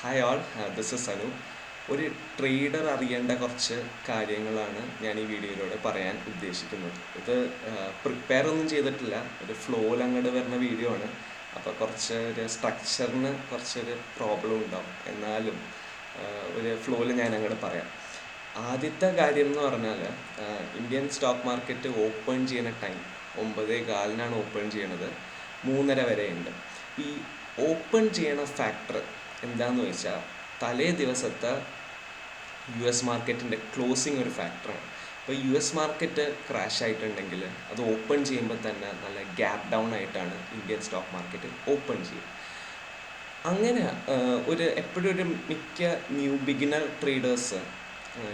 Hi all this is Anu ഒരു trader അറിയേണ്ട കുറച്ച് കാര്യങ്ങളാണ് ഞാൻ ഈ വീഡിയോയിലൂടെ പറയാൻ ഉദ്ദേശിക്കുന്നത്. ഇത് പ്രിപ്പയർ ഒന്നും ചെയ്തിട്ടില്ല. ഒരു ഫ്ലോയിൽ അങ്ങോട്ട് വരുന്ന വീഡിയോ ആണ്. അപ്പോൾ കുറച്ച് ഒരു സ്ട്രക്ചറിന് കുറച്ചൊരു പ്രോബ്ലം ഉണ്ടാവും. എന്നാലും ഒരു ഫ്ലോയിൽ ഞാൻ അങ്ങോട്ട് പറയാം. ആദ്യത്തെ കാര്യം എന്ന് പറഞ്ഞാൽ ഇന്ത്യൻ സ്റ്റോക്ക് മാർക്കറ്റ് ഓപ്പൺ ചെയ്യുന്ന ടൈം ഒമ്പതേ കാലിനാണ് ഓപ്പൺ ചെയ്യണത്. മൂന്നര വരെയുണ്ട് ഈ ഓപ്പൺ ചെയ്യണ ഫാക്ടർ എന്താന്ന് വെച്ചാൽ തലേ ദിവസത്തെ യു എസ് മാർക്കറ്റിന്റെ ക്ലോസിങ് ഒരു ഫാക്ടറാണ്. അപ്പോൾ യു എസ് മാർക്കറ്റ് ക്രാഷ് ആയിട്ടുണ്ടെങ്കിൽ അത് ഓപ്പൺ ചെയ്യുമ്പോൾ തന്നെ നല്ല ഗ്യാപ് ഡൗൺ ആയിട്ടാണ് ഇന്ത്യൻ സ്റ്റോക്ക് മാർക്കറ്റ് ഓപ്പൺ ചെയ്യുക. അങ്ങനെ ഒരു എപ്പോഴും ഒരു മിക്ക ന്യൂ ബിഗിനർ ട്രേഡേഴ്സ്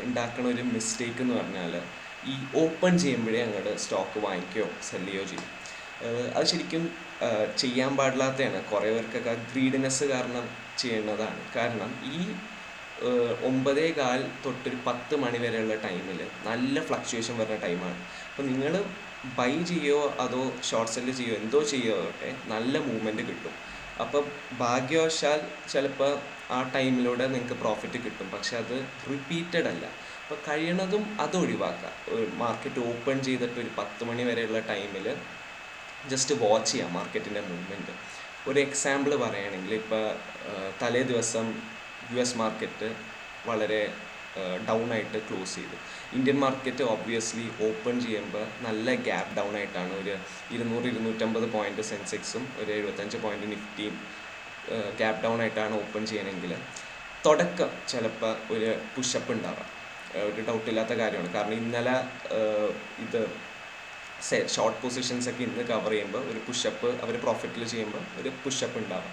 ഉണ്ടാക്കുന്ന ഒരു മിസ്റ്റേക്ക് എന്ന് പറഞ്ഞാൽ ഈ ഓപ്പൺ ചെയ്യുമ്പോഴേ അങ്ങോട്ട് സ്റ്റോക്ക് വാങ്ങിക്കുകയോ സെല്ലുകയോ ചെയ്യും അത് ശരിക്കും ചെയ്യാൻ പാടില്ലാത്തതാണ് കുറേ പേർക്കൊക്കെ ഗ്രീഡിനെസ് കാരണം ചെയ്യുന്നതാണ്. കാരണം ഈ ഒമ്പതേ കാൽ തൊട്ടൊരു പത്ത് മണി വരെയുള്ള ടൈമിൽ നല്ല ഫ്ലക്ച്വേഷൻ വരുന്ന ടൈമാണ്. അപ്പോൾ നിങ്ങൾ ബൈ ചെയ്യോ അതോ ഷോർട്ട് സെല്ല് ചെയ്യോ എന്തോ ചെയ്യോ നല്ല മൂവ്മെന്റ് കിട്ടും. അപ്പോൾ ഭാഗ്യവശാൽ ചിലപ്പോൾ ആ ടൈമിലൂടെ നിങ്ങൾക്ക് പ്രോഫിറ്റ് കിട്ടും. പക്ഷെ അത് റിപ്പീറ്റഡ് അല്ല. അപ്പോൾ കഴിയണതും അത് ഒഴിവാക്കുക മാർക്കറ്റ് ഓപ്പൺ ചെയ്തിട്ട് ഒരു പത്ത് മണി വരെയുള്ള ടൈമിൽ ജസ്റ്റ് വാച്ച് ചെയ്യാം മാർക്കറ്റിന്റെ മൂവ്മെന്റ് ഒരു എക്സാമ്പിൾ പറയുകയാണെങ്കിൽ ഇപ്പോൾ തലേ ദിവസം യു എസ് മാർക്കറ്റ് വളരെ ഡൗൺ ആയിട്ട് ക്ലോസ് ചെയ്തു. ഇന്ത്യൻ മാർക്കറ്റ് ഒബ്വിയസ്ലി ഓപ്പൺ ചെയ്യുമ്പോൾ നല്ല ഗ്യാപ്പ് ഡൗൺ ആയിട്ടാണ്. ഒരു ഇരുന്നൂറ് ഇരുന്നൂറ്റമ്പത് പോയിന്റ് സെൻസെക്സും ഒരു എഴുപത്തഞ്ച് പോയിന്റ് നിഫ്റ്റിയും ഗ്യാപ്പ് ഡൗൺ ആയിട്ടാണ് ഓപ്പൺ ചെയ്യണമെങ്കിൽ തുടക്കം ചിലപ്പോൾ ഒരു പുഷപ്പ് ഉണ്ടാവാം. ഒരു ഡൗട്ടില്ലാത്ത കാര്യമാണ്. കാരണം ഇന്നലെ ഇത് ഷോർട്ട് പൊസിഷൻസ് ഒക്കെ ഇന്ന് കവർ ചെയ്യുമ്പോൾ ഒരു പുഷപ്പ് അവർ പ്രോഫിറ്റിൽ ചെയ്യുമ്പോൾ ഒരു പുഷപ്പ് ഉണ്ടാവും.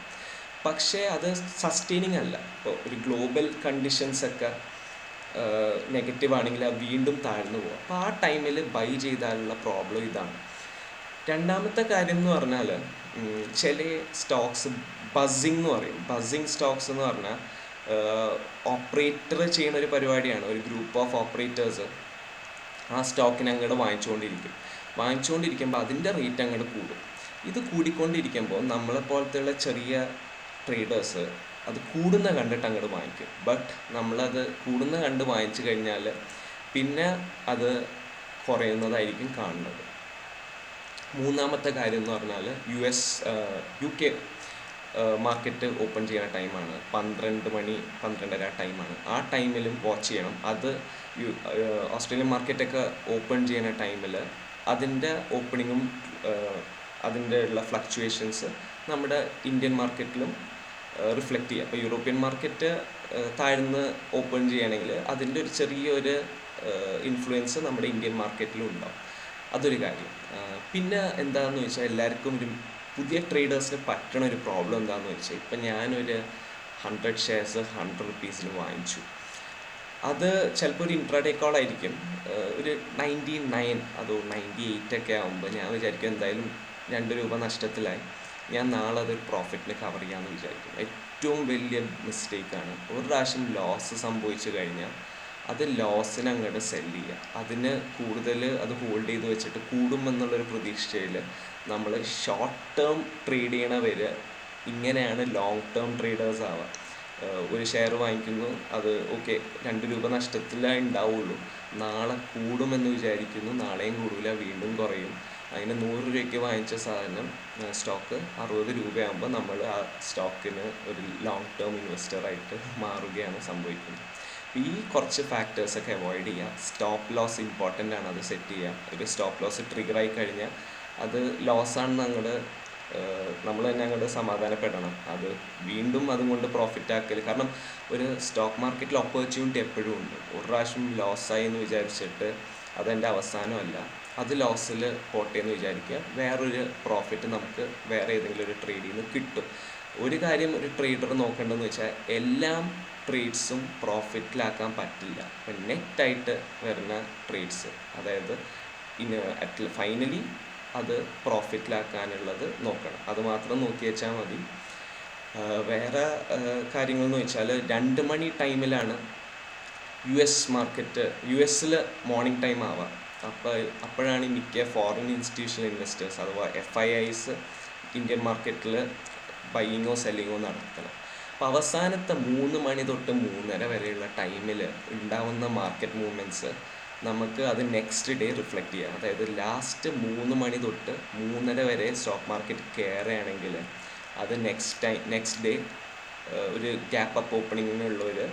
പക്ഷേ അത് സസ്റ്റെയിനിങ് അല്ല. ഇപ്പോൾ ഒരു ഗ്ലോബൽ കണ്ടീഷൻസ് ഒക്കെ നെഗറ്റീവ് ആണെങ്കിൽ അത് വീണ്ടും താഴ്ന്നു പോകും. അപ്പോൾ ആ ടൈമിൽ ബൈ ചെയ്താലുള്ള പ്രോബ്ലം ഇതാണ്. രണ്ടാമത്തെ കാര്യം എന്ന് പറഞ്ഞാൽ ചില സ്റ്റോക്സ് ബസിങ് എന്ന് പറയും. ബസിങ് സ്റ്റോക്സ് എന്ന് പറഞ്ഞാൽ ഓപ്പറേറ്റർ ചെയ്യുന്ന ഒരു പരിപാടിയാണ്. ഒരു ഗ്രൂപ്പ് ഓഫ് ഓപ്പറേറ്റേഴ്സ് ആ സ്റ്റോക്കിനെ അങ്ങോട്ട് വാങ്ങിച്ചുകൊണ്ടിരിക്കും വാങ്ങിച്ചുകൊണ്ടിരിക്കുമ്പോൾ അതിന്റെ റേറ്റ് അങ്ങോട്ട് കൂടും. ഇത് കൂടിക്കൊണ്ടിരിക്കുമ്പോൾ നമ്മളെ പോലത്തെയുള്ള ചെറിയ ട്രേഡേഴ്സ് അത് കൂടുന്ന കണ്ടിട്ട് അങ്ങോട്ട് വാങ്ങിക്കും. ബട്ട് നമ്മളത് കൂടുന്ന കണ്ട് വാങ്ങിച്ചു കഴിഞ്ഞാൽ പിന്നെ അത് കുറയുന്നതായിരിക്കും കാണുന്നത്. മൂന്നാമത്തെ കാര്യം എന്ന് പറഞ്ഞാൽ U S U K market open ചെയ്യുന്ന ടൈമാണ് പന്ത്രണ്ട് മണി പന്ത്രണ്ടര ടൈമാണ് ആ ടൈമിലും വാച്ച് ചെയ്യണം. അത് ഓസ്ട്രേലിയൻ മാർക്കറ്റൊക്കെ ഓപ്പൺ ചെയ്യുന്ന ടൈമിൽ അതിന്റെ ഓപ്പണിങ്ങും അതിന്റെ ഉള്ള ഫ്ലക്ച്വേഷൻസ് നമ്മുടെ ഇന്ത്യൻ മാർക്കറ്റിലും റിഫ്ലക്റ്റ് ചെയ്യുക. അപ്പോൾ യൂറോപ്യൻ മാർക്കറ്റ് താഴ്ന്ന് ഓപ്പൺ ചെയ്യുകയാണെങ്കിൽ അതിന്റെ ഒരു ചെറിയൊരു ഇൻഫ്ലുവൻസ് നമ്മുടെ ഇന്ത്യൻ മാർക്കറ്റിലും ഉണ്ടാവും. അതൊരു കാര്യം. പിന്നെ എന്താണെന്ന് വെച്ചാൽ എല്ലാവർക്കും ഒരു പുതിയ ട്രേഡേഴ്സിന് പറ്റണ ഒരു പ്രോബ്ലം എന്താണെന്ന് വെച്ചാൽ ഇപ്പം ഞാനൊരു ഹൺഡ്രഡ് ഷെയർസ് ഹൺഡ്രഡ് റുപ്പീസിന് വാങ്ങിച്ചു. അത് ചിലപ്പോൾ ഒരു ഇൻട്രാഡേ കോൾ ആയിരിക്കും. ഒരു നയന്റി നയൻ അതോ നയന്റി എയ്റ്റ് ഒക്കെ ആകുമ്പോൾ ഞാൻ വിചാരിക്കും എന്തായാലും രണ്ട് രൂപ നഷ്ടത്തിലായി. ഞാൻ നാളെ അതൊരു പ്രോഫിറ്റിന് കവർ ചെയ്യാമെന്ന് വിചാരിക്കും. ഏറ്റവും വലിയ മിസ്റ്റേക്കാണ് ഒരു പ്രാവശ്യം ലോസ് സംഭവിച്ചു കഴിഞ്ഞാൽ അത് ലോസിന് അങ്ങോട്ട് സെൽ ചെയ്യുക അതിന് കൂടുതൽ അത് ഹോൾഡ് ചെയ്ത് വെച്ചിട്ട് കൂടുമെന്നുള്ളൊരു പ്രതീക്ഷയിൽ നമ്മൾ ഷോർട്ട് ടേം ട്രേഡ് ചെയ്യണവർ ഇങ്ങനെയാണ് ലോങ് ടേം ട്രേഡേഴ്സ് ആവുക ഒരു ഷെയർ വാങ്ങിക്കുന്നു. അത് ഓക്കെ രണ്ട് രൂപ നഷ്ടത്തിലേ ഉണ്ടാവുള്ളൂ നാളെ കൂടുമെന്ന് വിചാരിക്കുന്നു. നാളെയും കൂടില്ല വീണ്ടും കുറയും. അതിന് നൂറ് രൂപയ്ക്ക് വാങ്ങിച്ച സാധനം സ്റ്റോക്ക് അറുപത് രൂപയാകുമ്പോൾ നമ്മൾ ആ സ്റ്റോക്കിന് ഒരു ലോങ് ടേം ഇൻവെസ്റ്ററായിട്ട് മാറുകയാണ് സംഭവിക്കുന്നത്. ഈ കുറച്ച് ഫാക്ടേഴ്സൊക്കെ അവോയ്ഡ് ചെയ്യുക സ്റ്റോപ്പ് ലോസ് ഇമ്പോർട്ടന്റ് ആണ് അത് സെറ്റ് ചെയ്യുക ഒരു സ്റ്റോപ്പ് ലോസ് ട്രിഗർ ആയി കഴിഞ്ഞാൽ അത് ലോസ് ആണെന്ന് അങ്ങോട്ട് നമ്മൾ തന്നെ അങ്ങോട്ട് സമാധാനപ്പെടണം. അത് വീണ്ടും അതും കൊണ്ട് പ്രോഫിറ്റ് ആക്കൽ കാരണം ഒരു സ്റ്റോക്ക് മാർക്കറ്റിൽ ഓപ്പർച്യൂണിറ്റി എപ്പോഴും ഉണ്ട്. ഒരു പ്രാവശ്യം ലോസായി എന്ന് വിചാരിച്ചിട്ട് അതെന്റെ അവസാനമല്ല. അത് ലോസിൽ പോട്ടെ എന്ന് വിചാരിക്കുക. വേറൊരു പ്രോഫിറ്റ് നമുക്ക് വേറെ ഏതെങ്കിലും ഒരു ട്രേഡിൽ നിന്ന് കിട്ടും. ഒരു കാര്യം ഒരു ട്രേഡർ നോക്കേണ്ടതെന്ന് വെച്ചാൽ എല്ലാം ട്രേഡ്സും പ്രോഫിറ്റിലാക്കാൻ പറ്റില്ല. അപ്പം നെറ്റായിട്ട് വരുന്ന ട്രേഡ്സ് അതായത് ഇന്ന് അറ്റ് ഫൈനലി അത് പ്രോഫിറ്റിലാക്കാനുള്ളത് നോക്കണം. അത് മാത്രം നോക്കി വെച്ചാൽ മതി വേറെ കാര്യങ്ങൾ എന്ന് വെച്ചാൽ രണ്ട് മണി ടൈമിലാണ് യു എസ് മാർക്കറ്റ് യു എസിൽ മോർണിംഗ് ടൈം ആവാം അപ്പോൾ അപ്പോഴാണ് മിക്ക ഫോറിൻ ഇൻസ്റ്റിറ്റ്യൂഷണൽ ഇൻവെസ്റ്റേഴ്സ് അഥവാ എഫ് ഐ ഐസ് ഇന്ത്യൻ മാർക്കറ്റിൽ ബൈയിങ്ങോ സെല്ലിങ്ങോ നടത്തണം അപ്പോൾ അവസാനത്തെ മൂന്ന് മണി തൊട്ട് മൂന്നര വരെയുള്ള ടൈമിൽ ഉണ്ടാവുന്ന മാർക്കറ്റ് മൂവ്മെന്റ്സ് നമുക്ക് അത് നെക്സ്റ്റ് ഡേ റിഫ്ലക്റ്റ് ചെയ്യാം. അതായത് ലാസ്റ്റ് മൂന്ന് മണി തൊട്ട് മൂന്നര വരെ സ്റ്റോക്ക് മാർക്കറ്റ് കയറുകയാണെങ്കിൽ അത് നെക്സ്റ്റ് ടൈം നെക്സ്റ്റ് ഡേ ഒരു ഗ്യാപ്പ് അപ്പ് ഓപ്പണിങ്ങിനുള്ള ഒരു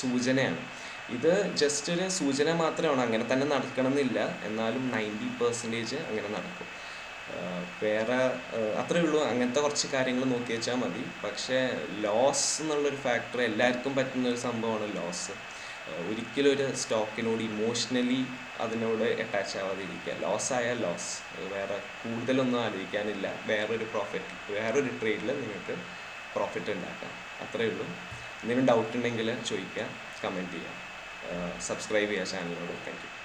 സൂചനയാണ്. ഇത് ജസ്റ്റ് ഒരു സൂചന മാത്രമാണ്. അങ്ങനെ തന്നെ നടക്കണമെന്നില്ല. എന്നാലും നയന്റി പെർസെന്റേജ് അങ്ങനെ നടക്കും. വേറെ അത്രേ ഉള്ളൂ. അങ്ങനത്തെ കുറച്ച് കാര്യങ്ങൾ നോക്കി വെച്ചാൽ മതി. പക്ഷേ ലോസ് എന്നുള്ളൊരു ഫാക്ടർ എല്ലാവർക്കും പറ്റുന്ന ഒരു സംഭവമാണ് ലോസ് ഒരിക്കലും ഒരു സ്റ്റോക്കിനോട് ഇമോഷണലി അതിനോട് അറ്റാച്ച് ആവാതിരിക്കുക. ലോസ് ആയാൽ ലോസ് വേറെ കൂടുതലൊന്നും ആലോചിക്കാനില്ല. വേറൊരു പ്രോഫിറ്റ് വേറൊരു ട്രേഡിൽ നിങ്ങൾക്ക് പ്രോഫിറ്റ് ഉണ്ടാക്കാം. അത്രയേ ഉള്ളൂ. എന്തെങ്കിലും ഡൗട്ട് ഉണ്ടെങ്കിൽ ചോദിക്കുക കമന്റ് ചെയ്യുക. സബ്സ്ക്രൈബ് ചെയ്യുക ചാനലിനോട് താങ്ക് യു